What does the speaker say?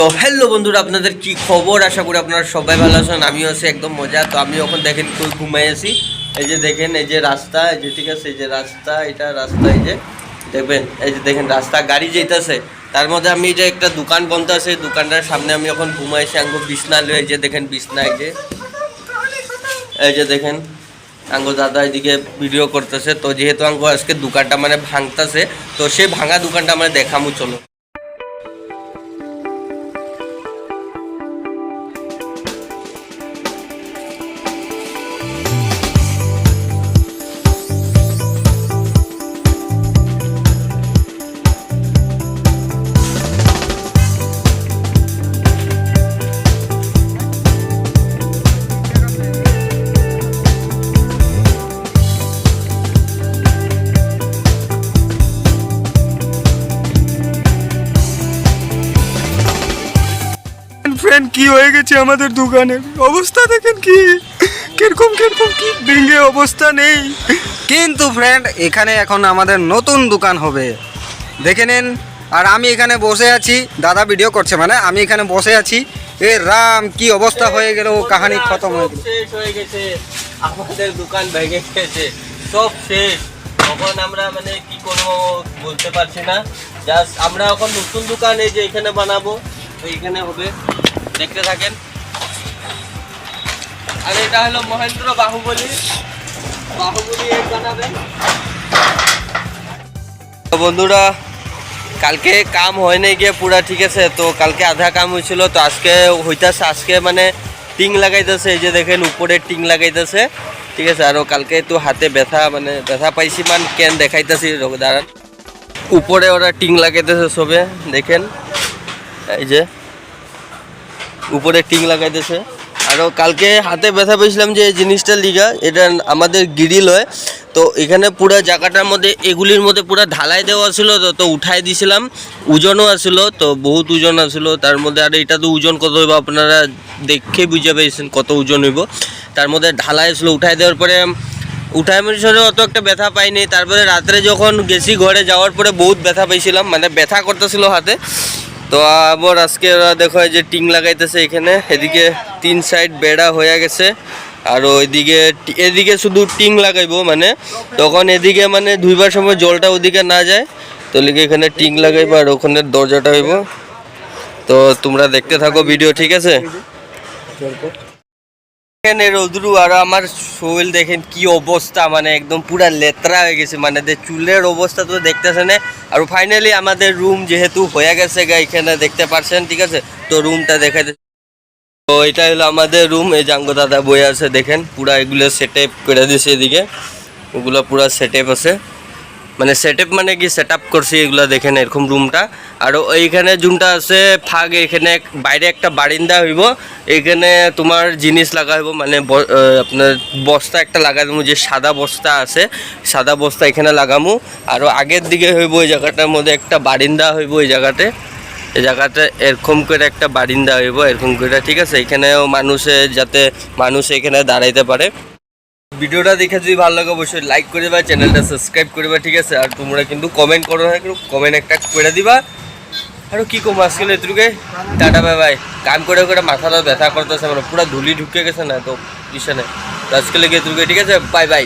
তো হ্যালো বন্ধুরা আপনাদের কি খবর আশা করি আপনারা সবাই ভালো আছেন আমিও আছি একদম মজা তো আমি ওখানে দেখেন কই ঘুমাই আছি এই যে দেখেন এই যে রাস্তা এই যে ঠিক আছে এই যে রাস্তা এটা রাস্তা এই যে দেখবেন এই যে দেখেন রাস্তা গাড়ি যেতেছে তার মধ্যে আমি যে একটা দোকান বন্ধ আছে দোকানটার সামনে আমি এখন ঘুমাইছি আঙ্গো বিছনা লয়ে এই যে দেখেন বিছনা এই যে এই যে দেখেন আঙ্গ দাদা এদিকে ভিডিও করতেছে তো যেহেতু আঙ্গো আজকে দোকানটা মানে ভাঙতেছে তো সেই ভাঙা দোকানটা মানে দেখামু চলো ফ্রেন্ড কি হয়ে গেছে আমাদের দোকানের অবস্থা দেখেন কি? কীরকম কীরকম কি ভেঙে অবস্থা নেই। কিন্তু ফ্রেন্ড এখানে এখন আমাদের নতুন দোকান হবে। দেখে নিন আর আমি এখানে বসে আছি দাদা ভিডিও করছে মানে আমি এখানে বসে আছি। এ রাম কি অবস্থা হয়ে গেল ও কাহানি খতম হয়ে গেল। শেষ হয়ে গেছে। আমাদের দোকান ভেঙে গেছে। সব শেষ। তখন আমরা মানে কি করব বলতে পারছি না। জাস্ট আমরা এখন নতুন দোকান এই যে এখানে বানাবো তো এইখানে হবে। দেখতে থাকেন। আর এটা হলো মহেন্দ্র বাহুবলী। বাহুবলী এক বানাবে তো বন্ধুরা, কালকে কাম হয় নাই গিয়ে পুরা, ঠিক আছে? তো কালকে আধা কাম হয়েছিল, তো আজকে হইতাছে, আজকে মানে টিং লাগাইতেছে, এই যে দেখেন উপরে টিং লাগাইতেছে। ঠিক আছে, আর কালকে তো হাতে ব্যথা মানে ব্যথা পাইছি মান কেন দেখাইতেছি দাঁড়ান। উপরে ওরা টিং লাগাইতেছে সবে, দেখেন। এই যে উপরে টিং লাগাইতেছে। আরও কালকে হাতে ব্যথা পেয়েছিলাম যে এই জিনিসটা লিগা, এটা আমাদের গিরিল হয়। তো এখানে পুরো জায়গাটার মধ্যে, এগুলির মধ্যে পুরো ঢালাই দেওয়া ছিল, তো তো উঠাই দিছিলাম। ওজনও আসলো তো বহুত ওজন আসলো তার মধ্যে আর এটা তো ওজন কত হইব, আপনারা দেখে বুঝে পেয়েছেন কত ওজন হইব। তার মধ্যে ঢালাই আসলো উঠাই দেওয়ার পরে, উঠাই মিশনে অত একটা ব্যথা পাইনি। তারপরে রাত্রে যখন গেছি ঘরে, যাওয়ার পরে বহুত ব্যথা পাইছিলাম মানে ব্যথা করতেছিল হাতে। তো আবার আজকে ওরা দেখো যে টিং লাগাইতেছে এখানে। এদিকে তিন সাইড বেড়া হয়ে গেছে। আর ওইদিকে এদিকে শুধু টিং লাগাইবো মানে। তখন এদিকে মানে ধুইবার সময় জলটা ওদিকে না যায়। তো লিগে এখানে টিং লাগাইবো আর ওখানে দরজাটা হইব। তো তোমরা দেখতে থাকো ভিডিও, ঠিক আছে? এখানে রৌদ্রু আর আমার শরীর দেখেন কি অবস্থা মানে একদম পুরা লেতরা হয়ে গেছে মানে চুলের অবস্থা তো দেখতেছেন আর ফাইনালি আমাদের রুম যেহেতু হয়ে গেছে গা, এখানে দেখতে পারছেন, ঠিক আছে? তো রুমটা দেখা তো এটা হলো আমাদের রুম এই জাঙ্গ দাদা বই আছে, দেখেন, পুরা এগুলো সেট করে দিয়েছে এদিকে। ওগুলো পুরা সেট আছে। মানে সেট মানে কি? সেট আপ করছি, এগুলো দেখেন এরকম রুমটা আর এইখানে জুমটা আছে ফাগ এখানে বাইরে একটা বারিন্দা হইব। এইখানে তোমার জিনিস লাগা হইব মানে আপনার বস্তা একটা দেবো, যে সাদা বস্তা আছে। সাদা বস্তা এখানে লাগামু। আর আগের দিকে হইব ওই জায়গাটার মধ্যে একটা বারিন্দা হইব ওই জায়গাতে। এই জায়গাতে এরকম করে একটা বারিন্দা হইব, এরকম করে। ঠিক আছে, এখানেও মানুষে যাতে মানুষ এখানে দাঁড়াইতে পারে। ভিডিওটা দেখে যদি ভালো লাগে, অবশ্যই লাইক করে দেবা চ্যানেলটা সাবস্ক্রাইব করবা ঠিক আছে? আর তোমরা কিন্তু কমেন্ট করো না কিন্তু কমেন্ট একটা করে দিবা। আর কি কম আসছিল এতটুকু টাটা বাই বাই কাম করে করে মাথাটা ব্যথা করতেছে মানে পুরো ধুলি ঢুকে গেছে না, তো পিছনে তো আজকে লেগে এতটুকু ঠিক আছে? Bye bye